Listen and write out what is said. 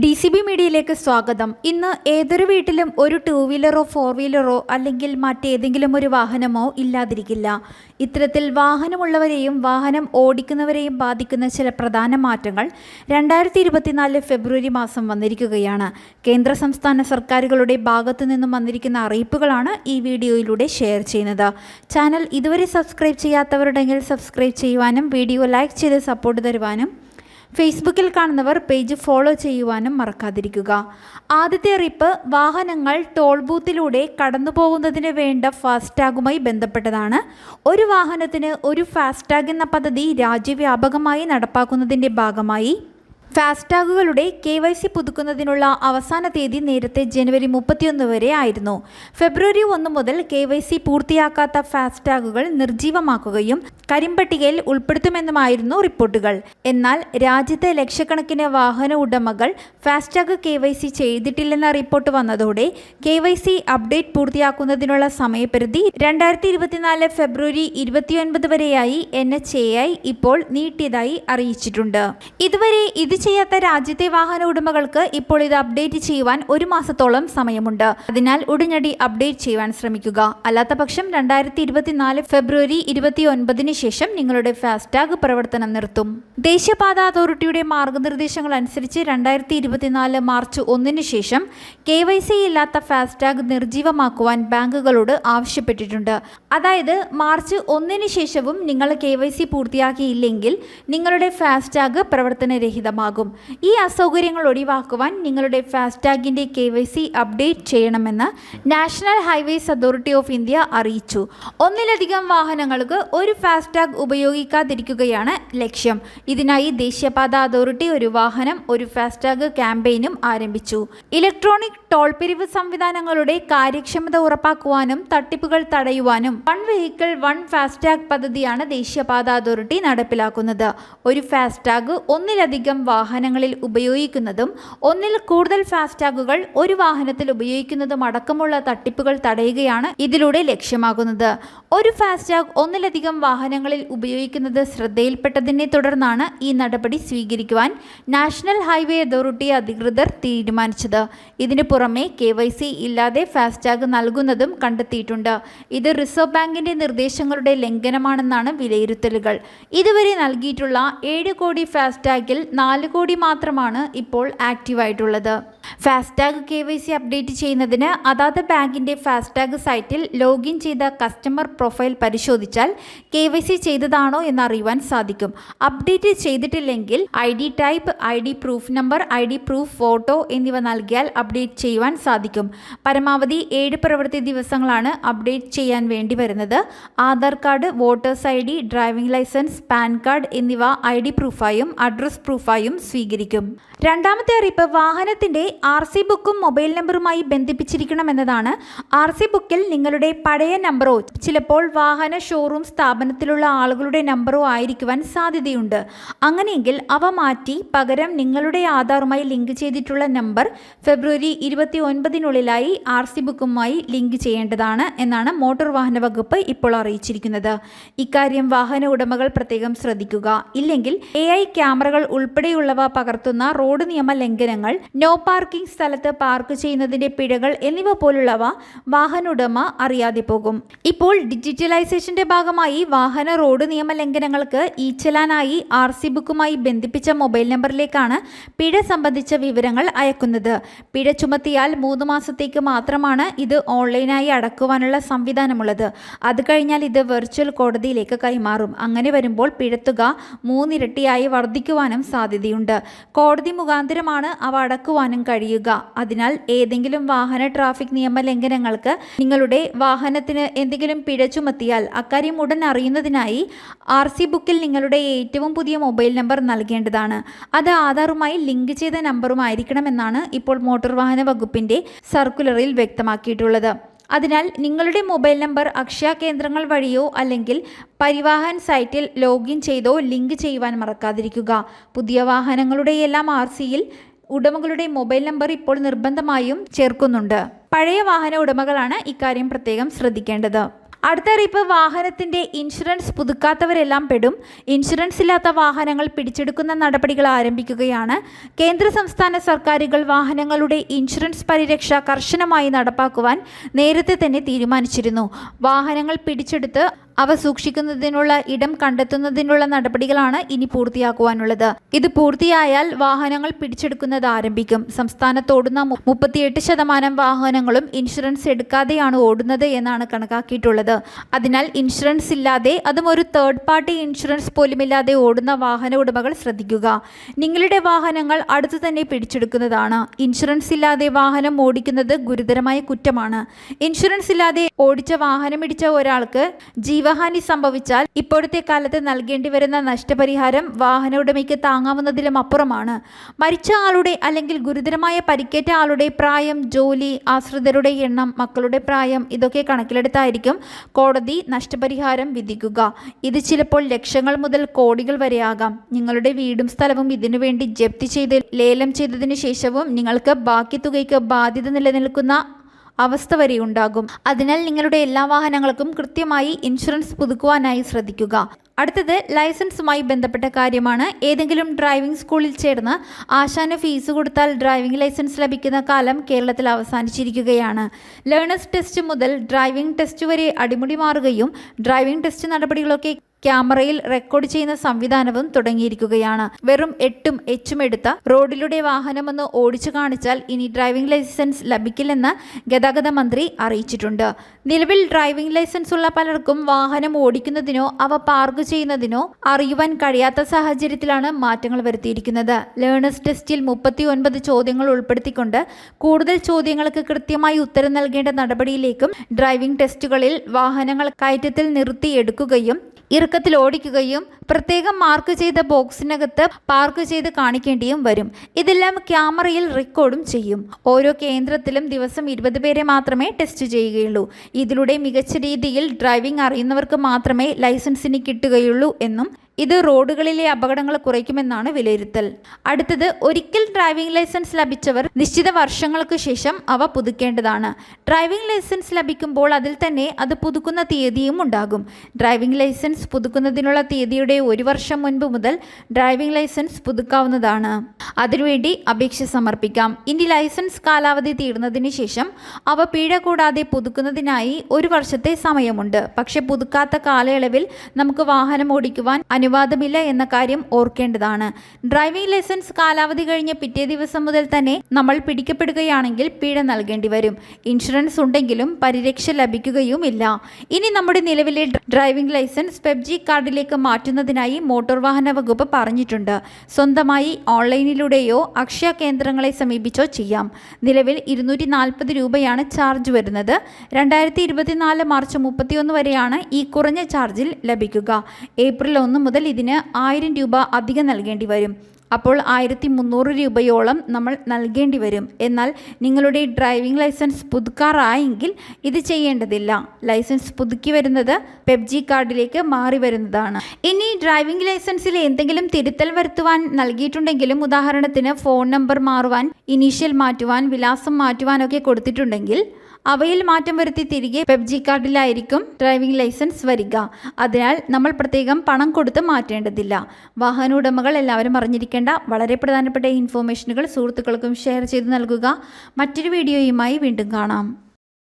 D C B മീഡിയയിലേക്ക് സ്വാഗതം. ഇന്ന് ഏതൊരു വീട്ടിലും ഒരു ടൂ വീലറോ ഫോർ വീലറോ അല്ലെങ്കിൽ മറ്റേതെങ്കിലും ഒരു വാഹനമോ ഇല്ലാതിരിക്കില്ല. ഇത്തരത്തിൽ വാഹനമുള്ളവരെയും വാഹനം ഓടിക്കുന്നവരെയും ബാധിക്കുന്ന ചില പ്രധാന മാറ്റങ്ങൾ രണ്ടായിരത്തി ഇരുപത്തിനാല് ഫെബ്രുവരി മാസം വന്നിരിക്കുകയാണ്. കേന്ദ്ര സംസ്ഥാന സർക്കാരുകളുടെ ഭാഗത്തു നിന്നും വന്നിരിക്കുന്ന അറിയിപ്പുകളാണ് ഈ വീഡിയോയിലൂടെ ഷെയർ ചെയ്യുന്നത്. ചാനൽ ഇതുവരെ സബ്സ്ക്രൈബ് ചെയ്യാത്തവരുടെങ്കിൽ സബ്സ്ക്രൈബ് ചെയ്യുവാനും വീഡിയോ ലൈക്ക് ചെയ്ത് സപ്പോർട്ട് തരുവാനും ഫേസ്ബുക്കിൽ കാണുന്നവർ പേജ് ഫോളോ ചെയ്യുവാനും മറക്കാതിരിക്കുക. ആദ്യത്തെ അറിയിപ്പ് വാഹനങ്ങൾ ടോൾ ബൂത്തിലൂടെ കടന്നു പോകുന്നതിന് വേണ്ട ഫാസ്ടാഗുമായി ബന്ധപ്പെട്ടതാണ്. ഒരു വാഹനത്തിന് ഒരു ഫാസ്ടാഗ് എന്ന പദ്ധതി രാജ്യവ്യാപകമായി നടപ്പാക്കുന്നതിന്റെ ഭാഗമായി ഫാസ്ടാഗുകളുടെ കെ വൈ സി പുതുക്കുന്നതിനുള്ള അവസാന തീയതി നേരത്തെ ജനുവരി മുപ്പത്തിയൊന്ന് വരെ ആയിരുന്നു. ഫെബ്രുവരി ഒന്ന് മുതൽ കെ വൈ സി പൂർത്തിയാക്കാത്ത ഫാസ്ടാഗുകൾ നിർജീവമാക്കുകയും കരിമ്പട്ടികയിൽ ഉൾപ്പെടുത്തുമെന്നുമായിരുന്നു റിപ്പോർട്ടുകൾ. എന്നാൽ രാജ്യത്തെ ലക്ഷക്കണക്കിന് വാഹന ഉടമകൾ ഫാസ്ടാഗ് കെ വൈ സി ചെയ്തിട്ടില്ലെന്ന റിപ്പോർട്ട് വന്നതോടെ കെ വൈ സി അപ്ഡേറ്റ് പൂർത്തിയാക്കുന്നതിനുള്ള സമയപരിധി രണ്ടായിരത്തി ഇരുപത്തിനാല് ഫെബ്രുവരി ഇരുപത്തിയൊൻപത് വരെയായി എൻ എച്ച് എ ഐ ഇപ്പോൾ നീട്ടിയതായി അറിയിച്ചിട്ടുണ്ട്. ഇതുവരെ ഇത് ചെയ്യാത്ത രാജ്യത്തെ വാഹന ഉടമകൾക്ക് ഇപ്പോൾ ഇത് അപ്ഡേറ്റ് ചെയ്യുവാൻ ഒരു മാസത്തോളം സമയമുണ്ട്. അതിനാൽ ഉടനടി അപ്ഡേറ്റ് ചെയ്യുവാൻ ശ്രമിക്കുക. അല്ലാത്ത പക്ഷം രണ്ടായിരത്തി ഇരുപത്തിനാല് ഫെബ്രുവരി ഇരുപത്തി ഒൻപതിന് ശേഷം നിങ്ങളുടെ ഫാസ്ടാഗ് പ്രവർത്തനം നിർത്തും. ദേശീയപാത അതോറിറ്റിയുടെ മാർഗനിർദ്ദേശങ്ങൾ അനുസരിച്ച് രണ്ടായിരത്തി ഇരുപത്തിനാല് മാർച്ച് ഒന്നിന് ശേഷം കെ വൈ സി ഇല്ലാത്ത ഫാസ്ടാഗ് നിർജീവമാക്കുവാൻ ബാങ്കുകളോട് ആവശ്യപ്പെട്ടിട്ടുണ്ട്. അതായത് മാർച്ച് ഒന്നിന് ശേഷവും നിങ്ങൾ കെ വൈ സി പൂർത്തിയാക്കിയില്ലെങ്കിൽ നിങ്ങളുടെ ഫാസ്ടാഗ് പ്രവർത്തനരഹിതമാകും. ഈ അസൗകര്യങ്ങൾ ഒഴിവാക്കുവാൻ നിങ്ങളുടെ ഫാസ്ടാഗിന്റെ കെ വൈ സി അപ്ഡേറ്റ് ചെയ്യണമെന്ന് national highways authority of India അറിയിച്ചു. ഒന്നിലധികം വാഹനങ്ങൾക്ക് ഒരു ഫാസ്ടാഗ് ഉപയോഗിക്കാതിരിക്കുകയാണ് ലക്ഷ്യം. ഇതിനായി ദേശീയപാത അതോറിറ്റി ഒരു വാഹനം ഒരു ഫാസ്ടാഗ് ക്യാമ്പയിനും ആരംഭിച്ചു. ഇലക്ട്രോണിക് ടോൾ പിരിവ് സംവിധാനങ്ങളുടെ കാര്യക്ഷമത ഉറപ്പാക്കുവാനും തട്ടിപ്പുകൾ തടയുവാനും വൺ വെഹിക്കിൾ വൺ ഫാസ്ടാഗ് പദ്ധതിയാണ് ദേശീയപാത അതോറിറ്റി നടപ്പിലാക്കുന്നത്. ഒരു ഫാസ്ടാഗ് ഒന്നിലധികം വാഹനങ്ങളിൽ ഉപയോഗിക്കുന്നതും ഒന്നിൽ കൂടുതൽ ഫാസ്ടാഗുകൾ ഒരു വാഹനത്തിൽ ഉപയോഗിക്കുന്നതും അടക്കമുള്ള തട്ടിപ്പുകൾ തടയുകയാണ് ഇതിലൂടെ ലക്ഷ്യമാകുന്നത്. ഒരു ഫാസ്ടാഗ് ഒന്നിലധികം വാഹനങ്ങളിൽ ഉപയോഗിക്കുന്നത് ശ്രദ്ധയിൽപ്പെട്ടതിനെ തുടർന്നാണ് ഈ നടപടി സ്വീകരിക്കുവാൻ നാഷണൽ ഹൈവേ അതോറിറ്റി അധികൃതർ തീരുമാനിച്ചത്. ഇതിനു പുറമെ കെ വൈ സി ഇല്ലാതെ ഫാസ്ടാഗ് നൽകുന്നതും കണ്ടെത്തിയിട്ടുണ്ട്. ഇത് റിസർവ് ബാങ്കിന്റെ നിർദ്ദേശങ്ങളുടെ ലംഘനമാണെന്നാണ് വിലയിരുത്തലുകൾ. ഇതുവരെ നൽകിയിട്ടുള്ള ഏഴ് കോടി ഫാസ്ടാഗിൽ നാല് കോടി മാത്രമാണ് ഇപ്പോൾ ആക്റ്റീവായിട്ടുള്ളത്. FASTag K Y C update ചെയ്യുന്നതിന് അതാത് ബാങ്കിന്റെ ഫാസ്ടാഗ് സൈറ്റിൽ ലോഗിൻ ചെയ്ത കസ്റ്റമർ പ്രൊഫൈൽ പരിശോധിച്ചാൽ കെ വൈ സി ചെയ്തതാണോ എന്നറിയുവാൻ സാധിക്കും. അപ്ഡേറ്റ് ചെയ്തിട്ടില്ലെങ്കിൽ I D type I D proof number I D proof photo എന്നിവ നൽകിയാൽ അപ്ഡേറ്റ് ചെയ്യുവാൻ സാധിക്കും. പരമാവധി ഏഴ് പ്രവൃത്തി ദിവസങ്ങളാണ് അപ്ഡേറ്റ് ചെയ്യാൻ വേണ്ടി വരുന്നത്. Aadhaar card voters I D driving licence PAN card എന്നിവ ഐ ഡി പ്രൂഫായും അഡ്രസ് പ്രൂഫായും സ്വീകരിക്കും. രണ്ടാമത്തെ അറിയിപ്പ് വാഹനത്തിന്റെ ആർ സി ബുക്കും മൊബൈൽ നമ്പറുമായി ബന്ധിപ്പിച്ചിരിക്കണമെന്നതാണ്. ആർ സി ബുക്കിൽ നിങ്ങളുടെ പഴയ നമ്പറോ ചിലപ്പോൾ വാഹന ഷോറൂം സ്ഥാപനത്തിലുള്ള ആളുകളുടെ നമ്പറോ ആയിരിക്കുവാൻ സാധ്യതയുണ്ട്. അങ്ങനെയെങ്കിൽ അവ മാറ്റി പകരം നിങ്ങളുടെ ആധാറുമായി ലിങ്ക് ചെയ്തിട്ടുള്ള നമ്പർ ഫെബ്രുവരി ഇരുപത്തി ഒൻപതിനുള്ളിലായി ആർ സി ബുക്കുമായി ലിങ്ക് ചെയ്യേണ്ടതാണ് എന്നാണ് മോട്ടോർ വാഹന വകുപ്പ് ഇപ്പോൾ അറിയിച്ചിരിക്കുന്നത്. ഇക്കാര്യം വാഹന ഉടമകൾ പ്രത്യേകം ശ്രദ്ധിക്കുക. ഇല്ലെങ്കിൽ എ ഐ ക്യാമറകൾ ഉൾപ്പെടെയുള്ളവ പകർത്തുന്ന റോഡ് നിയമ ലംഘനങ്ങൾ നോ പാർക്കിംഗ് സ്ഥലത്ത് പാർക്ക് ചെയ്യുന്നതിന്റെ പിഴകൾ എന്നിവ പോലുള്ളവ വാഹന ഉടമ അറിയാതെ പോകും. ഇപ്പോൾ ഡിജിറ്റലൈസേഷന്റെ ഭാഗമായി വാഹന റോഡ് നിയമ ലംഘനങ്ങൾക്ക് ഈ ചലാനായി ആർ സി ബുക്കുമായി ബന്ധിപ്പിച്ച മൊബൈൽ നമ്പറിലേക്കാണ് പിഴ സംബന്ധിച്ച വിവരങ്ങൾ അയക്കുന്നത്. പിഴ ചുമത്തിയാൽ മൂന്ന് മാസത്തേക്ക് മാത്രമാണ് ഇത് ഓൺലൈനായി അടക്കുവാനുള്ള സംവിധാനമുള്ളത്. അത് കഴിഞ്ഞാൽ ഇത് വെർച്വൽ കോടതിയിലേക്ക് കൈമാറും. അങ്ങനെ വരുമ്പോൾ പിഴത്തുക മൂന്നിരട്ടിയായി വർദ്ധിക്കുവാനും സാധ്യതയുണ്ട്. കോടതി മുഖാന്തരമാണ് അവ അടക്കുവാനും കഴിയുക. അതിനാൽ ഏതെങ്കിലും വാഹന ട്രാഫിക് നിയമ ലംഘനങ്ങൾക്ക് നിങ്ങളുടെ വാഹനത്തിന് എന്തെങ്കിലും പിഴ ചുമത്തിയാൽ അക്കാര്യം ഉടൻ അറിയുന്നതിനായി ആർ സി ബുക്കിൽ നിങ്ങളുടെ ഏറ്റവും പുതിയ മൊബൈൽ നമ്പർ നൽകേണ്ടതാണ്. അത് ആധാറുമായി ലിങ്ക് ചെയ്ത നമ്പറുമായിരിക്കണമെന്നാണ് ഇപ്പോൾ മോട്ടോർ വാഹന വകുപ്പിന്റെ സർക്കുലറിൽ വ്യക്തമാക്കിയിട്ടുള്ളത്. അതിനാൽ നിങ്ങളുടെ മൊബൈൽ നമ്പർ അക്ഷയ കേന്ദ്രങ്ങൾ വഴിയോ അല്ലെങ്കിൽ പരിവാഹൻ സൈറ്റിൽ ലോഗിൻ ചെയ്തോ ലിങ്ക് ചെയ്യുവാൻ മറക്കാതിരിക്കുക. പുതിയ വാഹനങ്ങളുടെയെല്ലാം ആർ സിയിൽ ഉടമകളുടെ മൊബൈൽ നമ്പർ ഇപ്പോൾ നിർബന്ധമായും ചേർക്കുന്നുണ്ട്. പഴയ വാഹന ഉടമകളാണ് ഇക്കാര്യം പ്രത്യേകം ശ്രദ്ധിക്കേണ്ടത്. അടുത്ത അറിയിപ്പ് വാഹനത്തിന്റെ ഇൻഷുറൻസ് പുതുക്കാത്തവരെല്ലാം പെടും. ഇൻഷുറൻസ് ഇല്ലാത്ത വാഹനങ്ങൾ പിടിച്ചെടുക്കുന്ന നടപടികൾ ആരംഭിക്കുകയാണ്. കേന്ദ്ര സംസ്ഥാന സർക്കാരുകൾ വാഹനങ്ങളുടെ ഇൻഷുറൻസ് പരിരക്ഷ കർശനമായി നടപ്പാക്കുവാൻ നേരത്തെ തന്നെ തീരുമാനിച്ചിരുന്നു. വാഹനങ്ങൾ പിടിച്ചെടുത്ത് അവ സൂക്ഷിക്കുന്നതിനുള്ള ഇടം കണ്ടെത്തുന്നതിനുള്ള നടപടികളാണ് ഇനി പൂർത്തിയാക്കുവാനുള്ളത്. ഇത് പൂർത്തിയായാൽ വാഹനങ്ങൾ പിടിച്ചെടുക്കുന്നത് ആരംഭിക്കും. സംസ്ഥാനത്ത് ഓടുന്ന മുപ്പത്തിയെട്ട് ശതമാനം വാഹനങ്ങളും ഇൻഷുറൻസ് എടുക്കാതെയാണ് ഓടുന്നത് എന്നാണ് കണക്കാക്കിയിട്ടുള്ളത്. അതിനാൽ ഇൻഷുറൻസ് ഇല്ലാതെ അതും ഒരു തേർഡ് പാർട്ടി ഇൻഷുറൻസ് പോലുമില്ലാതെ ഓടുന്ന വാഹന ഉടമകൾ ശ്രദ്ധിക്കുക. നിങ്ങളുടെ വാഹനങ്ങൾ അടുത്തു തന്നെ പിടിച്ചെടുക്കുന്നതാണ്. ഇൻഷുറൻസ് ഇല്ലാതെ വാഹനം ഓടിക്കുന്നത് ഗുരുതരമായ കുറ്റമാണ്. ഇൻഷുറൻസ് ഇല്ലാതെ ഓടിച്ച വാഹനം ഇടിച്ച ഒരാൾക്ക് ജീവഹാനി സംഭവിച്ചാൽ ഇപ്പോഴത്തെ കാലത്ത് നൽകേണ്ടി വരുന്ന നഷ്ടപരിഹാരം വാഹന ഉടമയ്ക്ക് താങ്ങാവുന്നതിലും അപ്പുറമാണ്. മരിച്ച ആളുടെ അല്ലെങ്കിൽ ഗുരുതരമായ പരിക്കേറ്റ ആളുടെ പ്രായം ജോലി ആശ്രിതരുടെ എണ്ണം മക്കളുടെ പ്രായം ഇതൊക്കെ കണക്കിലെടുത്തായിരിക്കും കോടതി നഷ്ടപരിഹാരം വിധിക്കുക. ഇത് ചിലപ്പോൾ ലക്ഷങ്ങൾ മുതൽ കോടികൾ വരെയാകാം. നിങ്ങളുടെ വീടും സ്ഥലവും ഇതിനുവേണ്ടി ജപ്തി ചെയ്ത് ലേലം ചെയ്തതിനു ശേഷവും നിങ്ങൾക്ക് ബാക്കി തുകയ്ക്ക് ബാധ്യത നിലനിൽക്കുന്ന അവസ്ഥ വരെ ഉണ്ടാകും അതിനാൽ നിങ്ങളുടെ എല്ലാ വാഹനങ്ങൾക്കും കൃത്യമായി ഇൻഷുറൻസ് പുതുക്കുവാനായി ശ്രദ്ധിക്കുക. അടുത്തത് ലൈസൻസുമായി ബന്ധപ്പെട്ട കാര്യമാണ്. ഏതെങ്കിലും ഡ്രൈവിംഗ് സ്കൂളിൽ ചേർന്ന് ആശാന് ഫീസ് കൊടുത്താൽ ഡ്രൈവിംഗ് ലൈസൻസ് ലഭിക്കുന്ന കാലം കേരളത്തിൽ അവസാനിച്ചിരിക്കുകയാണ്. ലേണേഴ്സ് ടെസ്റ്റ് മുതൽ ഡ്രൈവിംഗ് ടെസ്റ്റ് വരെ അടിമുടി മാറുകയും ഡ്രൈവിംഗ് ടെസ്റ്റ് നടപടികളൊക്കെ ക്യാമറയിൽ റെക്കോർഡ് ചെയ്യുന്ന സംവിധാനവും തുടങ്ങിയിരിക്കുകയാണ്. വെറും എട്ടും എച്ചും എടുത്ത റോഡിലൂടെ വാഹനമൊന്ന് ഓടിച്ചു കാണിച്ചാൽ ഇനി ഡ്രൈവിംഗ് ലൈസൻസ് ലഭിക്കില്ലെന്ന് ഗതാഗത മന്ത്രി അറിയിച്ചിട്ടുണ്ട്. നിലവിൽ ഡ്രൈവിംഗ് ലൈസൻസ് ഉള്ള പലർക്കും വാഹനം ഓടിക്കുന്നതിനോ അവ പാർക്ക് ചെയ്യുന്നതിനോ അറിയുവാൻ കഴിയാത്ത സാഹചര്യത്തിലാണ് മാറ്റങ്ങൾ വരുത്തിയിരിക്കുന്നത്. ലേണേഴ്സ് ടെസ്റ്റിൽ മുപ്പത്തി ഒൻപത് ചോദ്യങ്ങൾ ഉൾപ്പെടുത്തിക്കൊണ്ട് കൂടുതൽ ചോദ്യങ്ങൾക്ക് കൃത്യമായി ഉത്തരം നൽകേണ്ട നടപടിയിലേക്കും ഡ്രൈവിംഗ് ടെസ്റ്റുകളിൽ വാഹനങ്ങൾ കയറ്റത്തിൽ നിർത്തിയെടുക്കുകയും ഇറുക്കത്തിൽ ഓടിക്കുകയും പ്രത്യേകം മാർക്ക് ചെയ്ത ബോക്സിനകത്ത് പാർക്ക് ചെയ്ത് കാണിക്കേണ്ടിയും വരും. ഇതെല്ലാം ക്യാമറയിൽ റെക്കോർഡും ചെയ്യും. ഓരോ കേന്ദ്രത്തിലും ദിവസം ഇരുപത് പേരെ മാത്രമേ ടെസ്റ്റ് ചെയ്യുകയുള്ളൂ. ഇതിലൂടെ മികച്ച രീതിയിൽ ഡ്രൈവിംഗ് അറിയുന്നവർക്ക് മാത്രമേ ലൈസൻസിന് കിട്ടുകയുള്ളൂ എന്നും ഇത് റോഡുകളിലെ അപകടങ്ങൾ കുറയ്ക്കുമെന്നാണ് വിലയിരുത്തൽ. അടുത്തത് ഒരിക്കൽ ഡ്രൈവിംഗ് ലൈസൻസ് ലഭിച്ചവർ നിശ്ചിത വർഷങ്ങൾക്ക് ശേഷം അവ പുതുക്കേണ്ടതാണ്. ഡ്രൈവിംഗ് ലൈസൻസ് ലഭിക്കുമ്പോൾ അതിൽ തന്നെ അത് പുതുക്കുന്ന തീയതിയും ഉണ്ടാകും. ഡ്രൈവിംഗ് ലൈസൻസ് പുതുക്കുന്നതിനുള്ള തീയതിയുടെ ഒരു വർഷം മുൻപ് മുതൽ ഡ്രൈവിംഗ് ലൈസൻസ് പുതുക്കാവുന്നതാണ്. അതിനുവേണ്ടി അപേക്ഷ സമർപ്പിക്കാം. ഇനി ലൈസൻസ് കാലാവധി തീർന്നതിന് ശേഷം അവ പിഴ കൂടാതെ പുതുക്കുന്നതിനായി ഒരു വർഷത്തെ സമയമുണ്ട്. പക്ഷേ പുതുക്കാത്ത കാലയളവിൽ നമുക്ക് വാഹനം ഓടിക്കുവാൻ അനുവാദമില്ല എന്ന കാര്യം ഓർക്കേണ്ടതാണ്. ഡ്രൈവിംഗ് ലൈസൻസ് കാലാവധി കഴിഞ്ഞ പിറ്റേ ദിവസം മുതൽ തന്നെ നമ്മൾ പിടിക്കപ്പെടുകയാണെങ്കിൽ പിഴ നൽകേണ്ടി വരും. ഇൻഷുറൻസ് ഉണ്ടെങ്കിലും പരിരക്ഷ ലഭിക്കുകയുമില്ല. ഇനി നമ്മുടെ നിലവിലെ ഡ്രൈവിംഗ് ലൈസൻസ് പെബ്ജി കാർഡിലേക്ക് മാറ്റുന്നതിനായി മോട്ടോർ വാഹന വകുപ്പ് പറഞ്ഞിട്ടുണ്ട്. സ്വന്തമായി ഓൺലൈനിലൂടെയോ അക്ഷയ കേന്ദ്രങ്ങളെ സമീപിച്ചോ ചെയ്യാം. നിലവിൽ ഇരുന്നൂറ്റി നാൽപ്പത് രൂപയാണ് ചാർജ് വരുന്നത്. രണ്ടായിരത്തി ഇരുപത്തിനാല് മാർച്ച് മുപ്പത്തിയൊന്ന് വരെയാണ് ഈ കുറഞ്ഞ ചാർജിൽ ലഭിക്കുക. ഏപ്രിൽ ഒന്ന് ഇതിന് ആയിരം രൂപ അധികം നൽകേണ്ടി വരും. അപ്പോൾ ആയിരത്തി മുന്നൂറ് രൂപയോളം നമ്മൾ നൽകേണ്ടി വരും. എന്നാൽ നിങ്ങളുടെ ഡ്രൈവിംഗ് ലൈസൻസ് പുതുക്കാറായെങ്കിൽ ഇത് ചെയ്യേണ്ടതില്ല. ലൈസൻസ് പുതുക്കി വരുന്നത് പെബ്ജി കാർഡിലേക്ക് മാറി വരുന്നതാണ്. ഇനി ഡ്രൈവിംഗ് ലൈസൻസിൽ എന്തെങ്കിലും തിരുത്തൽ വരുത്തുവാൻ നൽകിയിട്ടുണ്ടെങ്കിലും ഉദാഹരണത്തിന് ഫോൺ നമ്പർ മാറുവാൻ ഇനീഷ്യൽ മാറ്റുവാൻ വിലാസം മാറ്റുവാനൊക്കെ കൊടുത്തിട്ടുണ്ടെങ്കിൽ അവയിൽ മാറ്റം വരുത്തി തിരികെ പെബ്ജി കാർഡിലായിരിക്കും ഡ്രൈവിംഗ് ലൈസൻസ് വരിക. അതിനാൽ നമ്മൾ പ്രത്യേകം പണം കൊടുത്ത് മാറ്റേണ്ടതില്ല. വാഹന ഉടമകൾ എല്ലാവരും അറിഞ്ഞിരിക്കേണ്ട വളരെ പ്രധാനപ്പെട്ട ഇൻഫോർമേഷനുകൾ സുഹൃത്തുക്കൾക്കും ഷെയർ ചെയ്ത് നൽകുക. മറ്റൊരു വീഡിയോയുമായി വീണ്ടും കാണാം.